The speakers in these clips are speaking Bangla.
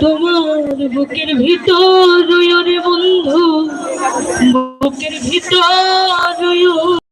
তোমার বুকের ভিতর বন্ধু। বুকের ভিতর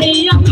你要不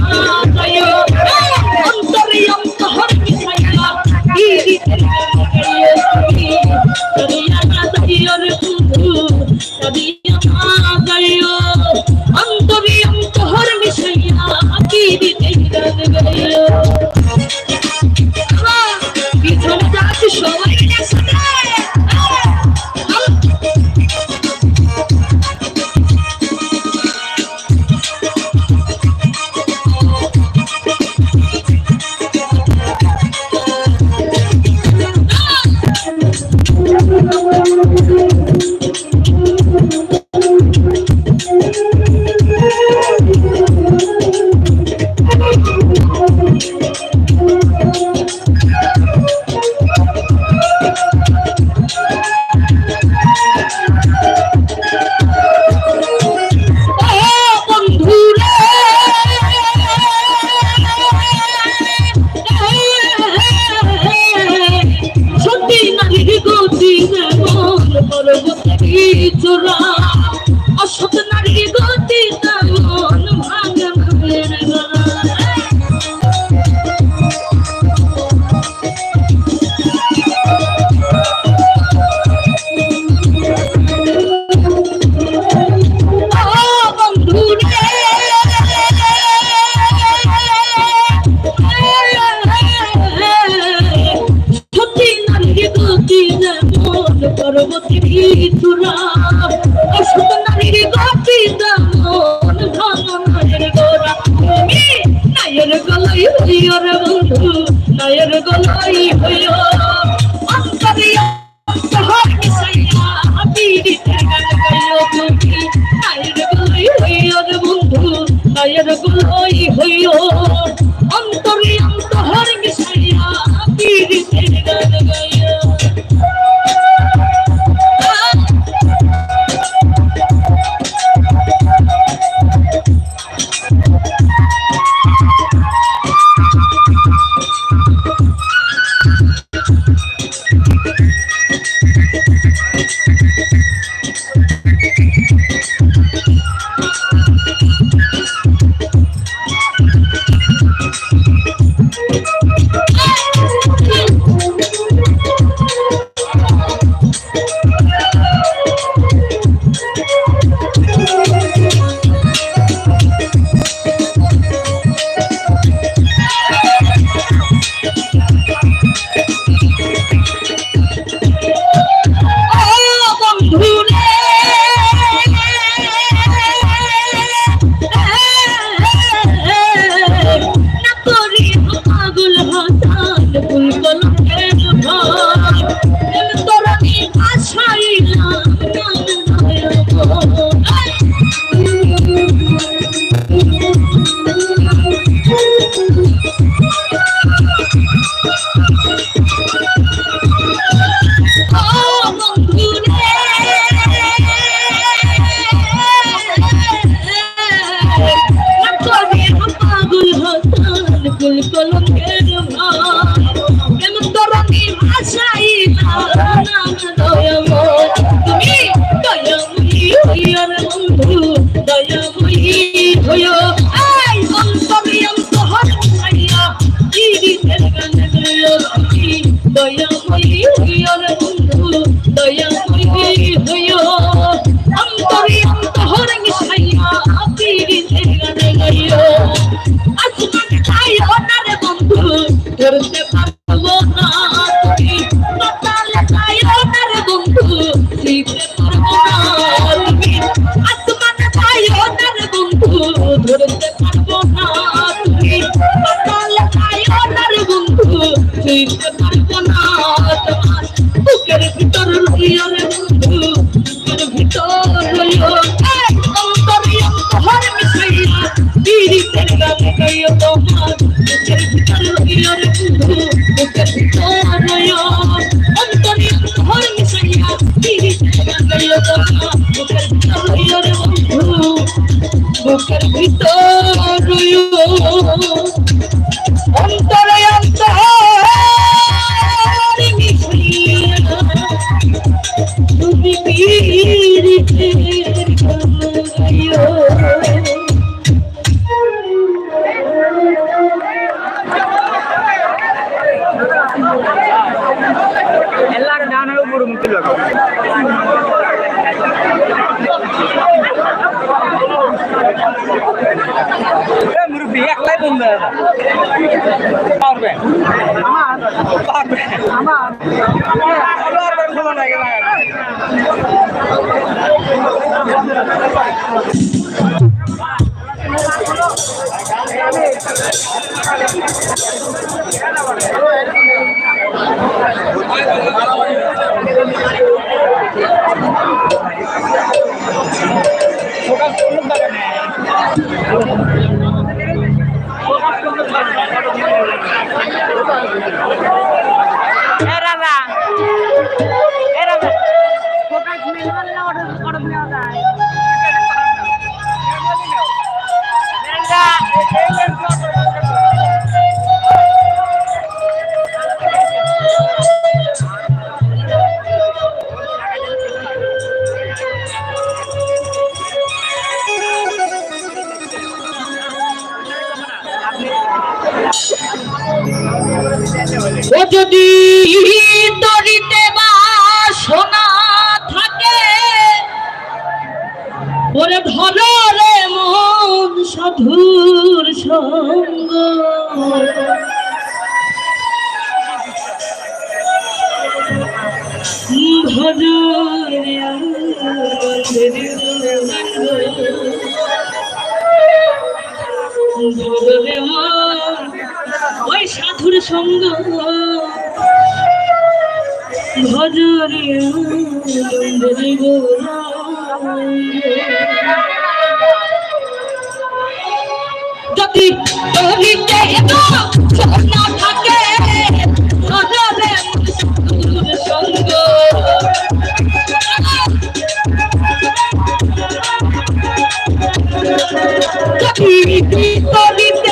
哎呀，这公开以后哟。I'm sorry, oh, oh, oh, oh, oh, oh, oh, oh, oh, Alex. সাধুর সঙ্গ ভজরে যদি তোলিতে তো না থাকে ভজরে সাধুর সঙ্গ। যদি তোলিতে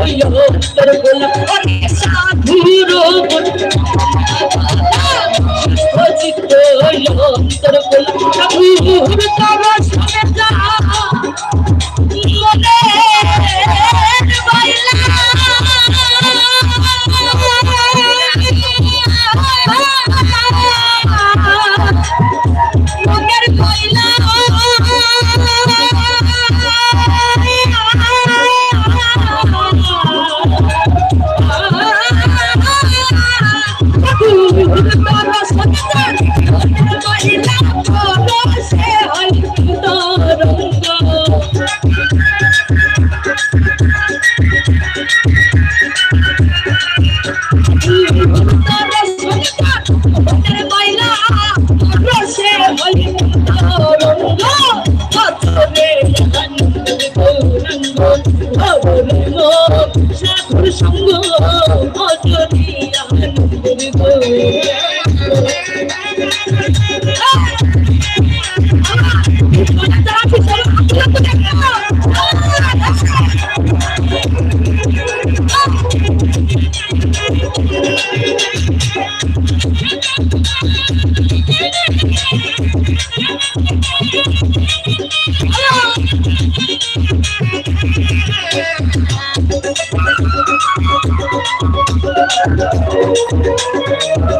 হইল তোর গোলাপ সাধুর Thank you. Thank you.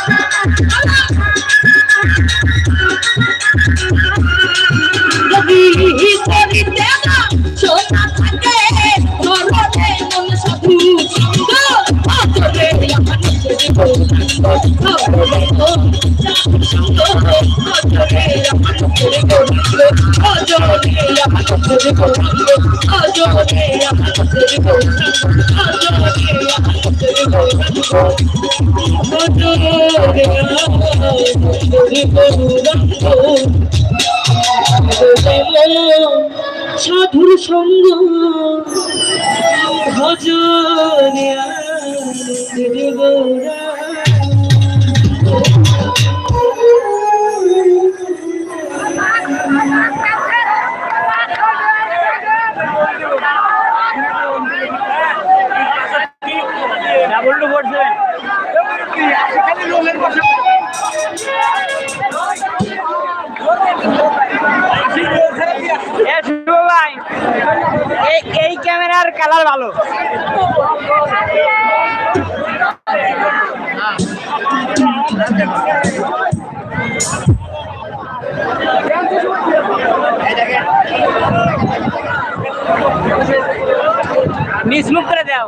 সাধুর সঙ্গ ভজন গৌরা এই ক্যামেরার কালার ভালো নিজ মুখ করে দেও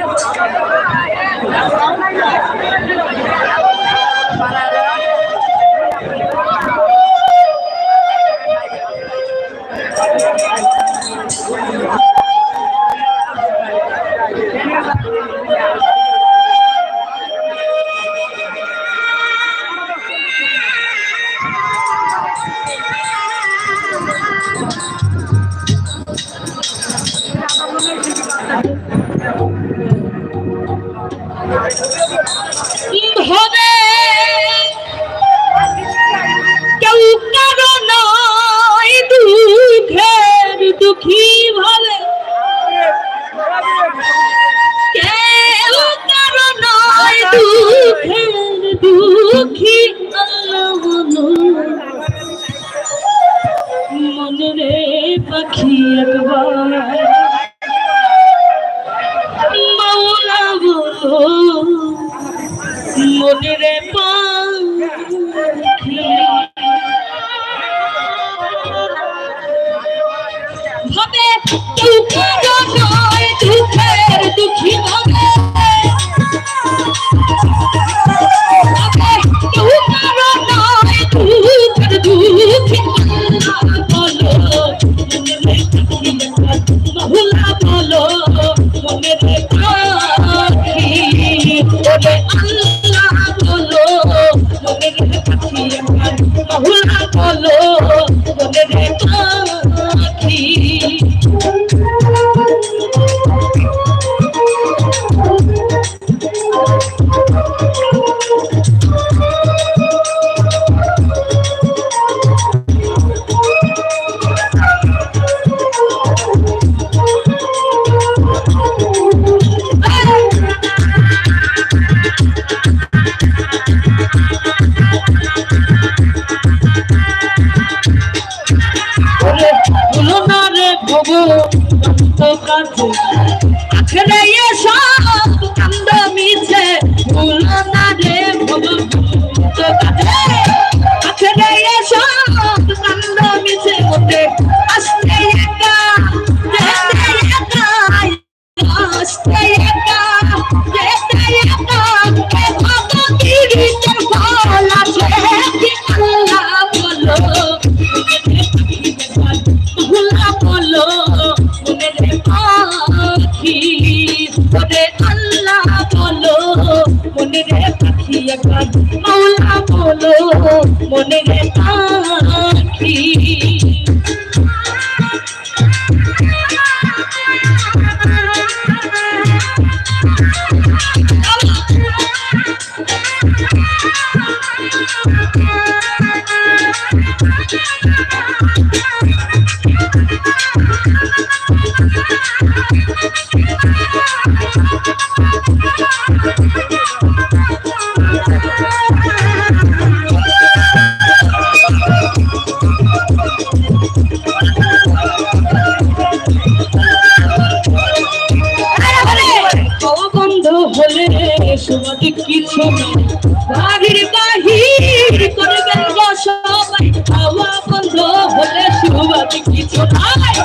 it, it, it. কাছে আখড়াইয়া সব মনে রে পা সুমতি কিছু বাহির বাহির করবেন সবাই। খাওয়া বন্ধ হলে সুমতি কিছু নাই।